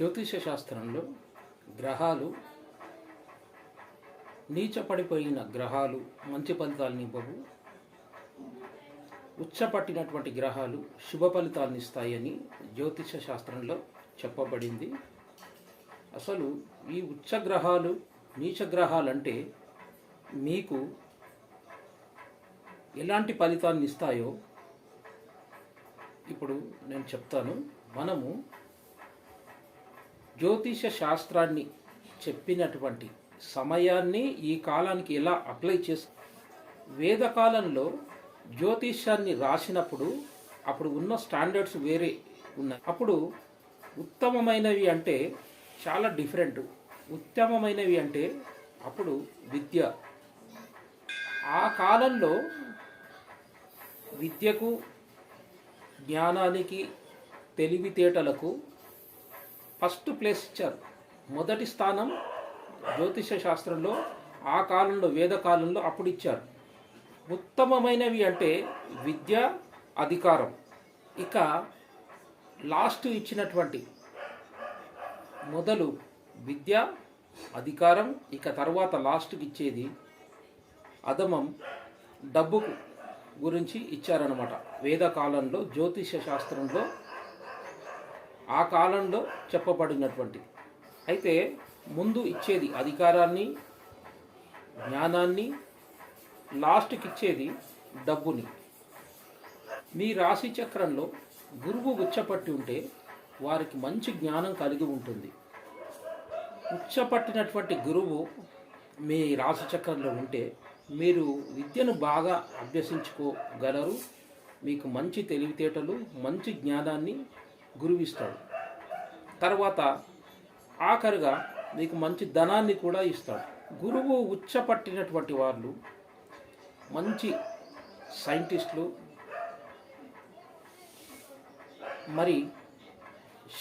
జ్యోతిష శాస్త్రంలో గ్రహాలు నీచపడిపోయిన గ్రహాలు మంచి ఫలితాలను ఇవ్వవు. ఉచ్చపట్టినటువంటి గ్రహాలు శుభ ఫలితాలను ఇస్తాయని జ్యోతిష శాస్త్రంలో చెప్పబడింది. అసలు ఈ ఉచ్చ గ్రహాలు నీచ గ్రహాలంటే మీకు ఎలాంటి ఫలితాన్ని ఇస్తాయో ఇప్పుడు నేను చెప్తాను. మనము జ్యోతిష శాస్త్రాన్ని చెప్పినటువంటి సమయాన్ని ఈ కాలానికి ఎలా అప్లై చేసు వేదకాలంలో జ్యోతిష్యాన్ని రాసినప్పుడు అప్పుడు ఉన్న స్టాండర్డ్స్ వేరే ఉన్నాయి. అప్పుడు ఉత్తమమైనవి అంటే చాలా డిఫరెంట్. ఉత్తమమైనవి అంటే అప్పుడు విద్య. ఆ కాలంలో విద్యకు జ్ఞానానికి తెలివితేటలకు ఫస్ట్ ప్లేస్ ఇచ్చారు. మొదటి స్థానం జ్యోతిష శాస్త్రంలో ఆ కాలంలో వేద కాలంలో అప్పుడు ఇచ్చారు. ఉత్తమమైనవి అంటే విద్య అధికారం. ఇక లాస్ట్ ఇచ్చినటువంటి మొదలు విద్య అధికారం ఇక తర్వాత లాస్ట్కి ఇచ్చేది అధమం డబ్బుకు గురించి ఇచ్చారనమాట వేద కాలంలో జ్యోతిష శాస్త్రంలో ఆ కాలంలో చెప్పబడినటువంటి అయితే ముందు ఇచ్చేది అధికారాన్ని జ్ఞానాన్ని లాస్ట్కి ఇచ్చేది డబ్బుని. మీ రాశి చక్రంలో గురువు ఉచ్చపట్టి ఉంటే వారికి మంచి జ్ఞానం కలిగి ఉంటుంది. ఉచ్చపట్టినటువంటి గురువు మీ రాశి చక్రంలో ఉంటే మీరు విద్యను బాగా అభ్యసించుకోగలరు. మీకు మంచి తెలివితేటలు మంచి జ్ఞానాన్ని గురువిస్తాడు. తర్వాత ఆఖరిగా నీకు మంచి ధనాన్ని కూడా ఇస్తాడు. గురువు ఉచ్చపట్టినటువంటి వాళ్ళు మంచి సైంటిస్టులు మరి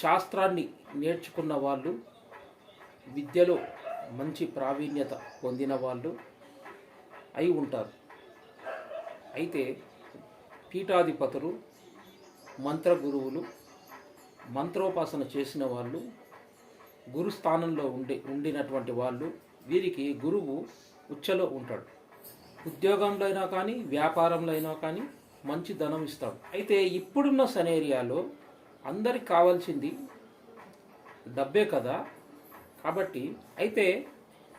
శాస్త్రాన్ని నేర్చుకున్న వాళ్ళు విద్యలో మంచి ప్రావీణ్యత పొందిన వాళ్ళు అయి ఉంటారు. అయితే పీఠాధిపతులు మంత్ర గురువులు మంత్రోపాసన చేసిన వాళ్ళు గురు స్థానంలో ఉండి ఉండినటువంటి వాళ్ళు వీరికి గురువు ఉచ్చలో ఉంటాడు. ఉద్యోగంలో అయినా కానీ వ్యాపారంలో అయినా కానీ మంచి ధనం ఇస్తాడు. అయితే ఇప్పుడున్న సనేరియాలో అందరికి కావాల్సింది డబ్బే కదా. కాబట్టి అయితే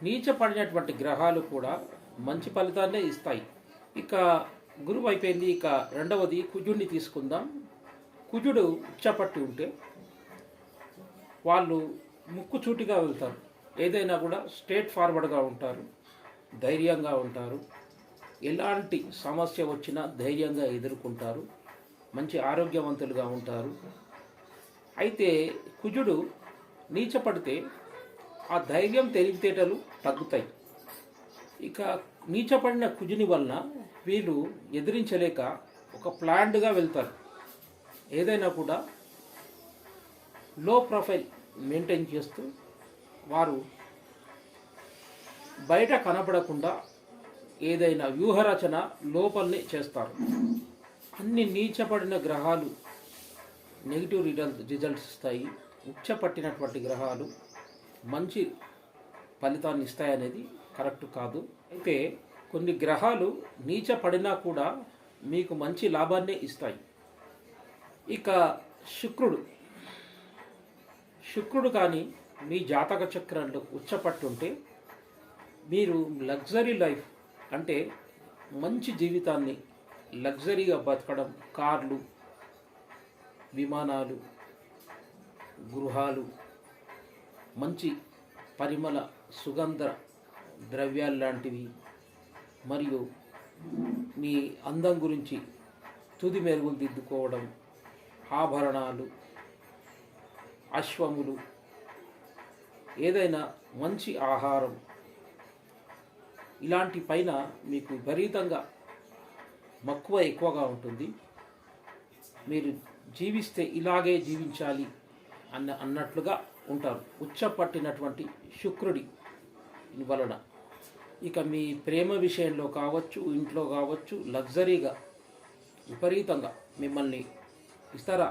నీచపడినటువంటి గ్రహాలు కూడా మంచి ఫలితాన్నే ఇస్తాయి. ఇక గురువు అయిపోయింది. ఇక రెండవది కుజుడిని తీసుకుందాం. కుజుడు ఉచ్చపట్టి ఉంటే వాళ్ళు ముక్కు చూటిగా వెళ్తారు. ఏదైనా కూడా స్ట్రేట్ ఫార్వర్డ్గా ఉంటారు ధైర్యంగా ఉంటారు. ఎలాంటి సమస్య వచ్చినా ధైర్యంగా ఎదుర్కొంటారు మంచి ఆరోగ్యవంతులుగా ఉంటారు. అయితే కుజుడు నీచపడితే ఆ ధైర్యం తెలివితేటలు తగ్గుతాయి. ఇక నీచపడిన కుజుని వలన వీళ్ళు ఎదిరించలేక ఒక ప్లాండ్గా వెళ్తారు. ఏదైనా కూడా లో ప్రొఫైల్ మెయింటైన్ చేస్తూ వారు బయట కనపడకుండా ఏదైనా వ్యూహరచన లోపలనే చేస్తారు. అన్ని నీచపడిన గ్రహాలు నెగిటివ్ రిజల్ట్ రిజల్ట్స్ ఇస్తాయి. ఉచ్చపట్టినటువంటి గ్రహాలు మంచి ఫలితాన్ని ఇస్తాయనేది కరెక్ట్ కాదు. అయితే కొన్ని గ్రహాలు నీచపడినా కూడా మీకు మంచి లాభాన్నే ఇస్తాయి. ఇక శుక్రుడు. శుక్రుడు కానీ మీ జాతక చక్రంలో ఉచ్చపట్టుంటే మీరు లగ్జరీ లైఫ్ అంటే మంచి జీవితాన్ని లగ్జరీగా బతకడం కార్లు విమానాలు గృహాలు మంచి పరిమళ సుగంధ ద్రవ్యాలు లాంటివి మరియు మీ అందం గురించి తుది మెరుగులు దిద్దుకోవడం ఆభరణాలు అశ్వములు ఏదైనా మంచి ఆహారం. ఇలాంటి పైన మీకు విపరీతంగా మక్కువ ఎక్కువగా ఉంటుంది. మీరు జీవిస్తే ఇలాగే జీవించాలి అన్న అన్నట్లుగా ఉంటారు. ఉచ్చపట్టినటువంటి శుక్రుడి వలన. ఇక మీ ప్రేమ విషయంలో కావచ్చు ఇంట్లో కావచ్చు లగ్జరీగా విపరీతంగా మిమ్మల్ని ఇతర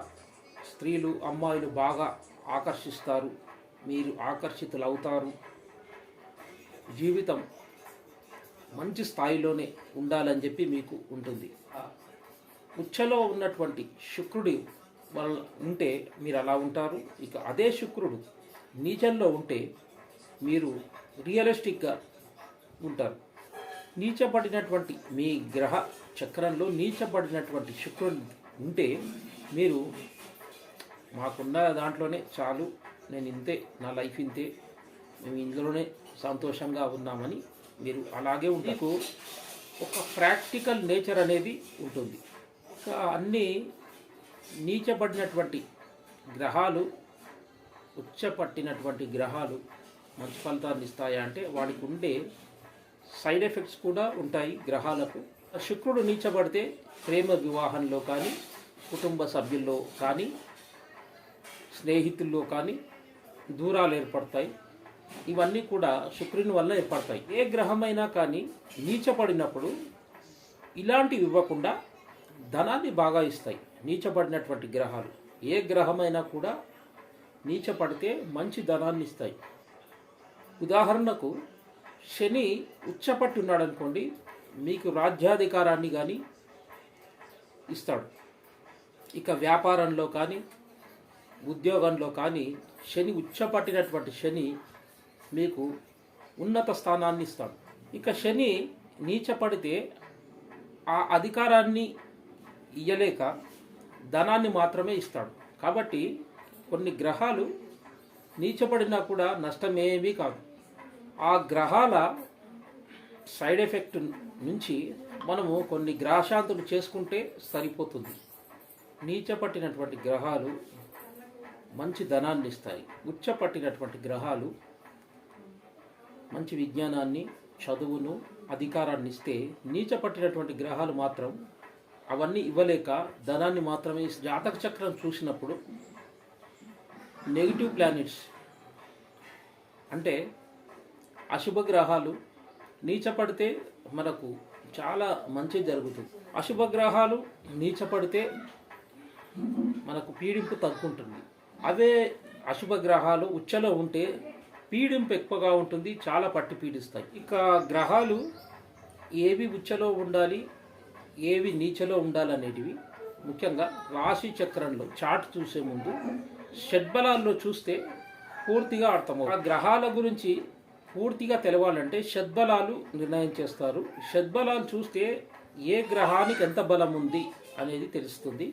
స్త్రీలు అమ్మాయిలు బాగా ఆకర్షిస్తారు. మీరు ఆకర్షితులు అవుతారు జీవితం మంచి స్థాయిలోనే ఉండాలని చెప్పి మీకు ఉంటుంది. ఉచ్చలో ఉన్నటువంటి శుక్రుడి వల్ల ఉంటే మీరు అలా ఉంటారు. ఇక అదే శుక్రుడు నీచంలో ఉంటే మీరు రియలిస్టిక్గా ఉంటారు. నీచబడినటువంటి మీ గ్రహ చక్రంలో నీచబడినటువంటి శుక్రుడు ఉంటే మీరు మాకున్న దాంట్లోనే చాలు నేను ఇంతే నా లైఫ్ ఇంతే మేము ఇందులోనే సంతోషంగా ఉన్నామని మీరు అలాగే ఉంటారు ఒక ప్రాక్టికల్ నేచర్ అనేది ఉంటుంది. ఇంకా అన్నీ నీచబడినటువంటి గ్రహాలు ఉచ్చపట్టినటువంటి గ్రహాలు మంచి ఫలితాన్ని ఇస్తాయా అంటే వాడికి ఉండే సైడ్ ఎఫెక్ట్స్ కూడా ఉంటాయి గ్రహాలకు. శుక్రుడు నీచబడితే ప్రేమ వివాహంలో కానీ కుటుంబ సభ్యుల్లో కానీ స్నేహితుల్లో కానీ దూరాలు ఏర్పడతాయి. ఇవన్నీ కూడా శుక్రుని వల్ల ఏర్పడతాయి. ఏ గ్రహమైనా కానీ నీచపడినప్పుడు ఇలాంటివి ఇవ్వకుండా ధనాన్ని బాగా ఇస్తాయి నీచపడినటువంటి గ్రహాలు. ఏ గ్రహమైనా కూడా నీచపడితే మంచి ధనాన్ని ఇస్తాయి. ఉదాహరణకు శని ఉచ్చపట్టి ఉన్నాడు అనుకోండి మీకు రాజ్యాధికారాన్ని కానీ ఇస్తాడు. ఇక వ్యాపారంలో కానీ ఉద్యోగంలో కానీ శని ఉచ్చపట్టినటువంటి శని మీకు ఉన్నత స్థానాన్ని ఇస్తాడు. ఇక శని నీచపడితే ఆ అధికారాన్ని ఇయ్యలేక ధనాన్ని మాత్రమే ఇస్తాడు. కాబట్టి కొన్ని గ్రహాలు నీచపడినా కూడా నష్టమేమీ కాదు. ఆ గ్రహాల సైడ్ ఎఫెక్ట్ నుంచి మనము కొన్ని గ్రహశాంతులు చేసుకుంటే సరిపోతుంది. నీచపట్టినటువంటి గ్రహాలు మంచి ధనాన్ని ఇస్తాయి ఉచ్చపట్టినటువంటి గ్రహాలు మంచి విజ్ఞానాన్ని చదువును అధికారాన్ని ఇస్తే నీచపట్టినటువంటి గ్రహాలు మాత్రం అవన్నీ ఇవ్వలేక ధనాన్ని మాత్రమే జాతక చక్రం చూసినప్పుడు నెగిటివ్ ప్లానెట్స్ అంటే అశుభ గ్రహాలు నీచపడితే మనకు చాలా మంచి జరుగుతుంది. అశుభ గ్రహాలు నీచపడితే మనకు పీడింపు తగ్గుంటుంది. అవే అశుభ గ్రహాలు ఉచ్చలో ఉంటే పీడింపు ఎక్కువగా ఉంటుంది చాలా పట్టి పీడిస్తాయి. ఇక గ్రహాలు ఏవి ఉచ్చలో ఉండాలి ఏవి నీచలో ఉండాలనేటివి ముఖ్యంగా రాశి చక్రంలో చాట్ చూసే ముందు షడ్బలాల్లో చూస్తే పూర్తిగా అర్థమవుతుంది. ఆ గ్రహాల గురించి పూర్తిగా తెలవాలంటే షడ్బలాలు నిర్ణయం చేస్తారు. షడ్బలాలు చూస్తే ఏ గ్రహానికి ఎంత బలం ఉంది అనేది తెలుస్తుంది.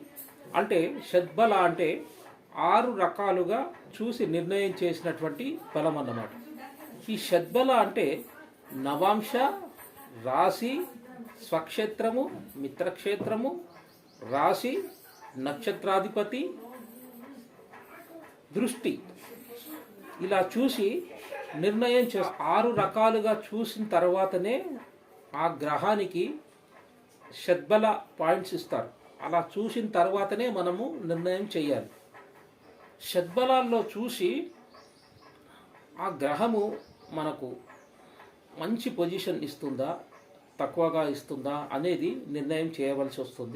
అంటే షద్బల అంటే ఆరు రకాలుగా చూసి నిర్ణయం చేసినటువంటి బలం అన్నమాట. ఈ షద్బల అంటే నవాంశ రాశి స్వక్షేత్రము మిత్రక్షేత్రము రాశి నక్షత్రాధిపతి దృష్టి. ఇలా చూసి నిర్ణయం చే ఆరు రకాలుగా చూసిన తర్వాతనే ఆ గ్రహానికి షద్బల పాయింట్స్ ఇస్తారు. అలా చూసిన తర్వాతనే మనము నిర్ణయం చేయాలి. షడ్బలాల్లో చూసి ఆ గ్రహము మనకు మంచి పొజిషన్ ఇస్తుందా తక్కువగా ఇస్తుందా అనేది నిర్ణయం చేయవలసి వస్తుంది.